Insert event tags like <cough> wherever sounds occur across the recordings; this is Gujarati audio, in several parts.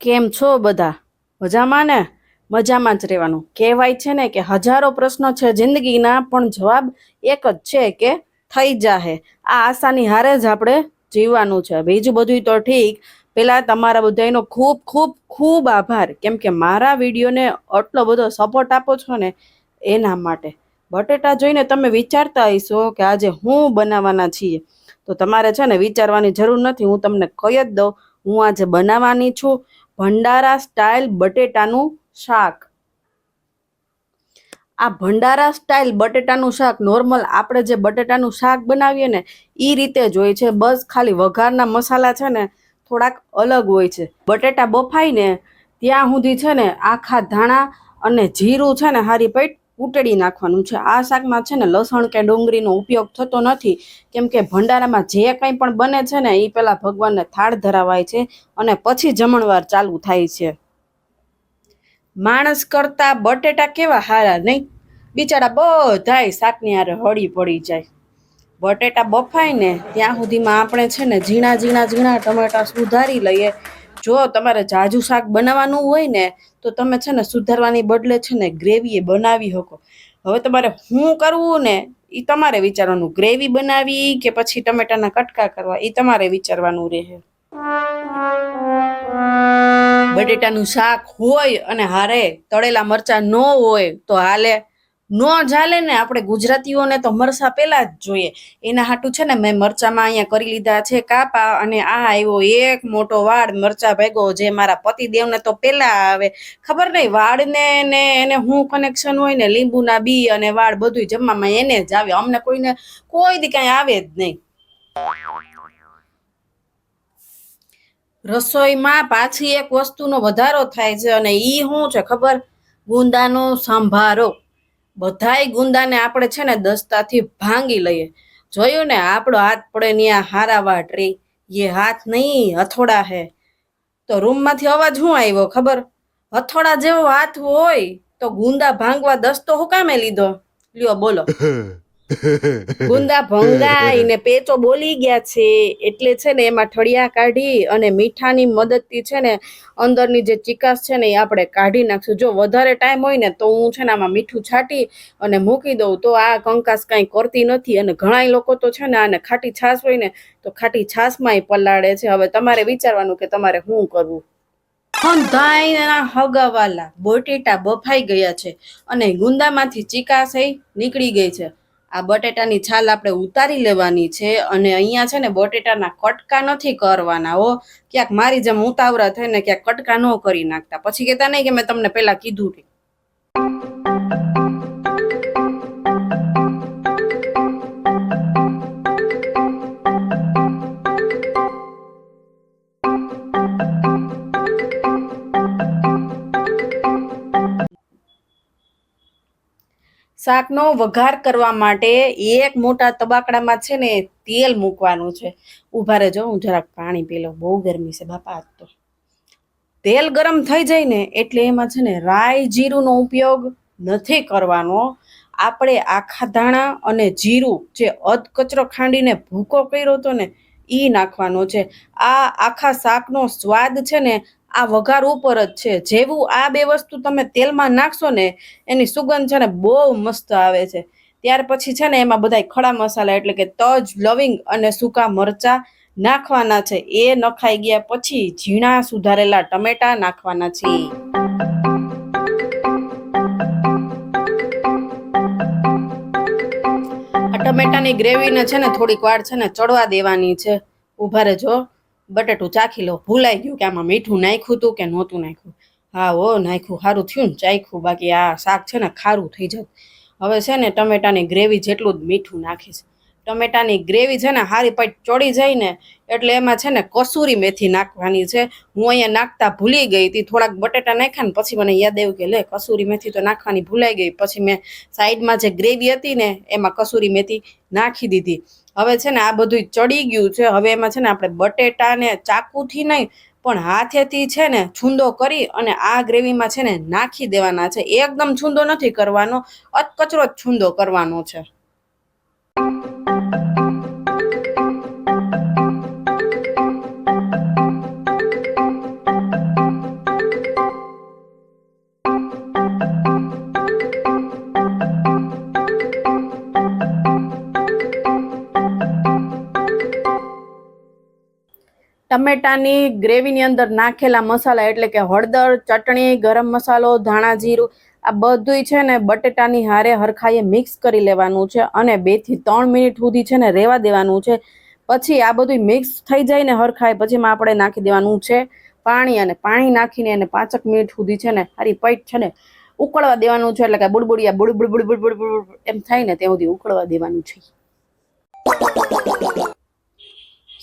કેમ છો બધા? મજામાં ને? મજામાં જ રહેવાનું. કહેવાય છે ને કે હજારો પ્રશ્નો છે, જિંદગીના પણ જવાબ એક જ છે કે થઈ જાહે. આ આશાની હારે જ આપણે જીવવાનું છે. બીજું બધું તો ઠીક. પેલા તમારા બધાનો ખૂબ ખૂબ ખૂબ આભાર. કેમ કે મારા વિડીયોને આટલો બધો સપોર્ટ આપો છો ને એના માટે. બટેટા જોઈને તમે વિચારતા હશો કે આજે હું બનાવવાના છીએ. તો તમારે છે ને વિચારવાની જરૂર નથી. હું તમને કહી જ દઉં. હું આજે બનાવવાની છું. ભંડારા સ્ટાઇલ બટેટાનું શાક. આ ભંડારા સ્ટાઇલ બટેટાનું શાક નોર્મલ આપણે જે બટેટાનું શાક બનાવીએ ને એ રીતે જ હોય છે. બસ ખાલી વઘારના મસાલા છે ને, થોડાક અલગ હોય છે. બટેટા બફાઈને ત્યાં સુધી છે ને, આખા ધાણા અને જીરું છે ને, હારી પેટ કૂટડી નાખવાનું છે. આ શાકમાં છે ને લસણ કે ડુંગળીનો ઉપયોગ થતો નથી. કેમ કે ભંડારામાં જે કંઈ પણ બને છે ને, એ પહેલાં ભગવાનને થાળ ધરાવાય છે અને પછી જમણવાર ચાલુ થાય છે. માણસ કરતા બટેટા કેવા હારા નહીં? બિચારા બધાય શાકની હારે હળી પડી જાય. બટેટા બફાય ને, ત્યાં સુધીમાં આપણે છે ને ઝીણા ઝીણા ઝીણા ટમેટા સુધારી લઈએ. જો તમારે જાજુ શાક બનાવવાનું હોય ને, તો તમે છે ને સુધારવાની બદલે છે ને ગ્રેવી એ બનાવી શકો. હવે તમારે શું કરવું ને એ તમારે વિચારવાનું. ગ્રેવી બનાવી કે પછી ટમેટાના કટકા કરવા એ તમારે વિચારવાનું રહે. બટેટાનું શાક હોય અને હારે તળેલા મરચા ન હોય, તો હાલે ન ચાલે ને આપણે ગુજરાતીઓને તો મરચા પેલા જ જોઈએ. એના હાટું છે ને મેં મરચામાં અહીંયા કરી લીધા છે કાપા અને આ આવ્યો એક મોટો વાળ મરચા ભેગો જે મારા પતિદેવને તો પેલા આવે. ખબર નહીં, વાળને ને એને હું કનેક્શન હોય ને લીંબુના બી અને વાળ બધું જમવામાં એને જ આવે. અમને કોઈને કોઈ દી કાંઈ આવે જ નહીં. રસોઈમાં પાછી એક વસ્તુનો વધારો થાય છે અને ઈ શું છે ખબર? ગુંદાનો સંભારો. બધાય ગુંદાને આપણે છે ને દસ્તાથી ભાંગી લઈએ. જોયું ને, આપણો હાથ પડે ને આ હારા વાટ એ હાથ નહીં, હથોડા હે. તો રૂમમાંથી અવાજ શું આવ્યો, ખબર? હથોડા જેવો હાથ હોય તો ગુંદા ભાંગવા દસ્તો હું કામે લીધો? લ્યો, બોલો. <laughs> ગુંદા ભંગાઈ ને પેચો બોલી ગયા છે. એટલે છે ને એમાં ઠળિયા કાઢી અને મીઠાની મદદથી છે ને અંદરની જે ચિકાસ છે ને એ આપણે કાઢી નાખશું. જો વધારે ટાઈમ હોય ને તો હું છે ને આમાં મીઠું છાંટી અને મૂકી દઉં. તો આ કંકાસ કાંઈ કરતી નથી અને ઘણાય લોકો તો છે ને આને ખાટી છાશ હોય ને તો ખાટી છાશમાંય પલાળે છે. હવે તમારે વિચારવાનું કે તમારે શું કરવું? હંધાઈના હગાવાલા, બોટેટા બફાઈ ગયા છે અને ગુંદામાંથી ચિકાસ નીકળી ગઈ છે. આ બટેટાની છાલ આપણે ઉતારી લેવાની છે અને અહીંયા છે ને બટેટાના કટકા નથી કરવાના, હો. ક્યાંક મારી જેમ ઉતાવળા થઈને ક્યાંક કટકા ન કરી નાખતા. પછી કહેતા નહીં કે મેં તમને પહેલાં કીધું કે શાકનો વઘાર કરવા માટે એક મોટા તબાકડામાં છે ને તેલ મૂકવાનું છે. ઊભા રહેજો, હું જરાક પાણી પી લઉં. બહુ ગરમી છે બાપા તો. તેલ ગરમ થઈ જાય ને એટલે એમાં છે ને રાઈ જીરુંનો ઉપયોગ નથી કરવાનો. આપણે આખા ધાણા અને જીરું જે અધકચરો ખાંડીને ભૂકો કર્યો હતો ને એ નાખવાનો છે. આ આખા શાકનો સ્વાદ છે ને આ વઘાર ઉપર જ છે. જેવું આ બે વસ્તુ તમે તેલમાં નાખશો ને, એની સુગંધ છે ને બહુ મસ્ત આવે છે. ત્યાર પછી છે ને એમાં બધા ખડા મસાલા એટલે કે તજ, લવિંગ અને સૂકા મરચા નાખવાના છે. એ નખાઈ ગયા પછી ઝીણા સુધારેલા ટમેટા નાખવાના છે. ટમેટાની ગ્રેવીને છે ને થોડીક વાર છે ને ચડવા દેવાની છે. ઊભા રહેજો. બટેટું ચાખી લો. ભૂલાઈ ગયું કે આમાં મીઠું નાખ્યું હતું કે નહોતું નાખ્યું? હા, ઓ, નાખ્યું. સારું થયું ને, ચાખ્યું. બાકી આ શાક છે ને, ખારું થઈ જતું. હવે છે ને, ટમેટાની ગ્રેવી જેટલું જ મીઠું નાખીશ. ટમેટાની ગ્રેવી છે ને હારી પટ ચડી જાય ને એટલે એમાં છે ને કસૂરી મેથી નાખવાની છે. હું અહીંયા નાખતા ભૂલી ગઈ હતી, થોડાક બટેટા નાખ્યા ને પછી મને યાદ આવ્યું કે લે, કસૂરી મેથી તો નાખવાની ભૂલાઈ ગઈ. પછી મેં સાઈડમાં જે ગ્રેવી હતી ને, એમાં કસૂરી મેથી નાખી દીધી. હવે છે ને આ બધું ચડી ગયું છે. હવે એમાં છે ને આપણે બટેટાને ચાકુથી નહીં, પણ હાથેથી છે ને છૂંદો કરી અને આ ગ્રેવીમાં છે ને નાખી દેવાના છે. એકદમ છૂંદો નથી કરવાનો અતકચરો જ છૂંદો કરવાનો છે. ટમેટાની ગ્રેવીની અંદર નાખેલા મસાલા એટલે કે હળદર, ચટણી, ગરમ મસાલો, ધાણા જીરું, આ બધુંય છે ને બટેટાની હારે હરખાઈએ મિક્સ કરી લેવાનું છે અને બેથી ત્રણ મિનિટ સુધી છે ને રહેવા દેવાનું છે. પછી આ બધું મિક્સ થઈ જાય ને હરખાય પછી આપણે નાખી દેવાનું છે પાણી અને પાણી નાખીને એને પાંચક મિનિટ સુધી છે ને હારી પૈટ છે ને ઉકળવા દેવાનું છે એટલે કે બુડબુડિયા બુડબુડ બુડ બુડબુડ બુડ બુડ બુડ એમ થાય ને ત્યાં સુધી ઉકળવા દેવાનું છે.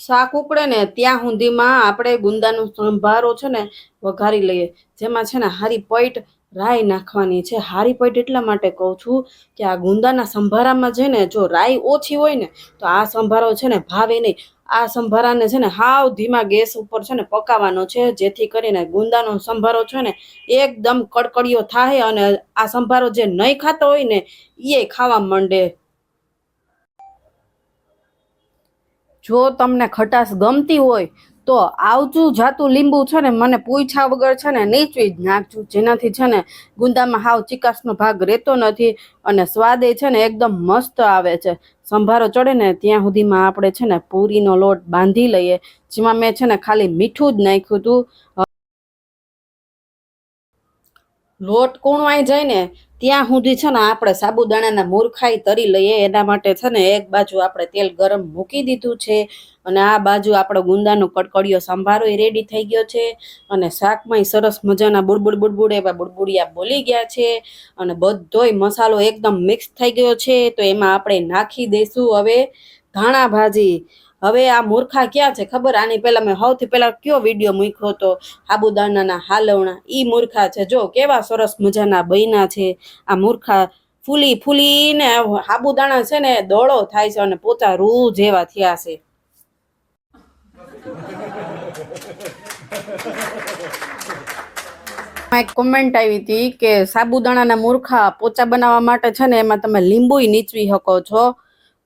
શાક ઉકળે ને ત્યાં સુધીમાં આપણે ગુંદાનો સંભારો છે ને વઘારી લઈએ. જેમાં છે ને હારી પૈટ રાઈ નાખવાની છે. હારી પૈટ એટલા માટે કહું છું કે આ ગુંદાના સંભારામાં છે ને જો રાઈ ઓછી હોય ને, તો આ સંભારો છે ને ભાવે નહીં. આ સંભારાને છે ને હાવ ધીમા ગેસ ઉપર છે ને પકાવવાનો છે, જેથી કરીને ગુંદાનો સંભારો છે ને એકદમ કડકડીયો થાય અને આ સંભારો જે નહીં ખાતો હોય ને એ ખાવા માંડે. જો તમને ખટાશ ગમતી હોય, તો આવતું જાતું લીંબુ છે ને મને પૂછા વગર છે ને નીચવી જ નાખજો. જેનાથી છે ને ગુંદામાં હાવ ચિકાસનો ભાગ રહેતો નથી અને સ્વાદ છે ને એકદમ મસ્ત આવે છે. સંભારો ચડે ને ત્યાં સુધીમાં આપણે છે ને પૂરીનો લોટ બાંધી લઈએ, જેમાં મેં છે ને ખાલી મીઠું જ નાખ્યું હતું. લોટ કૂણવાઈ જાય ને ત્યાં સુધી છે ને આપણે સાબુદાણાના મૂર્ખાઈ તરી લઈએ. એના માટે છે ને એક બાજુ આપણે તેલ ગરમ મૂકી દીધું છે અને આ બાજુ આપણો ગુંદાનો કડકડિયો સંભારો રેડી થઈ ગયો છે અને શાકમાંય સરસ મજાના બુડબુડ બુડબુડ એવા બુડબુડિયા બોલી ગયા છે અને બધોય મસાલો એકદમ મિક્સ થઈ ગયો છે. તો એમાં આપણે નાખી દઈશું હવે. ધાણા ભાજી. હવે આ મૂર્ખા ક્યાં છે ખબર? આની પહેલા મેં સૌથી પહેલા કયો વીડિયો મૂક્યો હતો? આબુદાનાના હાલવણા. ઈ મૂર્ખા છે. જો, કેવા સરસ મજાના બૈના છે. આ મૂર્ખા ફૂલી ફૂલીને સાબુદાણા છે ને, દોડો થાય છે અને પોતા રૂ જેવા થયા છે. એક કોમેન્ટ આવી હતી કે સાબુદાણાના મૂર્ખા પોચા બનાવવા માટે છે ને, એમાં તમે લીંબુય નીચવી શકો છો.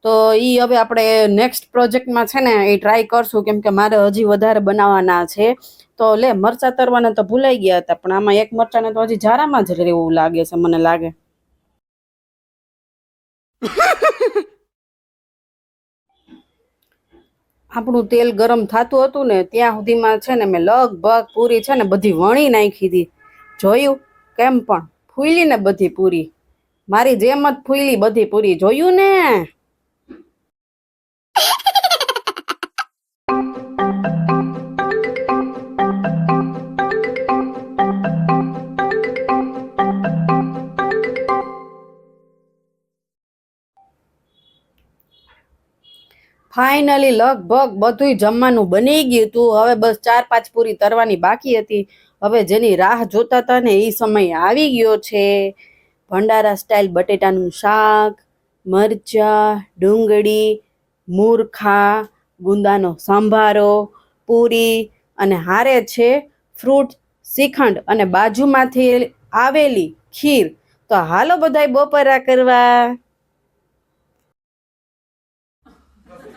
તો એ હવે આપણે નેક્સ્ટ પ્રોજેક્ટમાં છે ને એ ટ્રાય કરશું, કેમ કે મારે હજી વધારે બનાવવાના છે. તો લે, મરચા તરવાના તો ભૂલાઈ ગયા હતા, પણ આમાં એક મરચાને તો હજી જારામાં જ રહેવું લાગે છે, મને લાગે. <laughs> આપણું તેલ ગરમ થતું હતું ને, ત્યાં સુધીમાં છે ને મેં લગભગ પૂરી છે ને બધી વણી નાખી હતી. જોયું? કેમ પણ? ફૂલી ને બધી પૂરી. મારી જેમ જ ફૂલી બધી પૂરી. જોયું ને? ફાઇનલી લગભગ બધુંય જમવાનું બની ગયું હતું. હવે બસ ચાર પાંચ પૂરી તરવાની બાકી હતી. હવે જેની રાહ જોતા હતા ને એ સમય આવી ગયો છે. ભંડારા સ્ટાઇલ બટેટાનું શાક, મરચાં, ડુંગળી, મૂર્ખા, ગુંદાનો સંભારો, પૂરી અને હારે છે ફ્રૂટ શ્રીખંડ અને બાજુમાંથી આવેલી ખીર. તો હાલો બધાય બપોરા કરવા.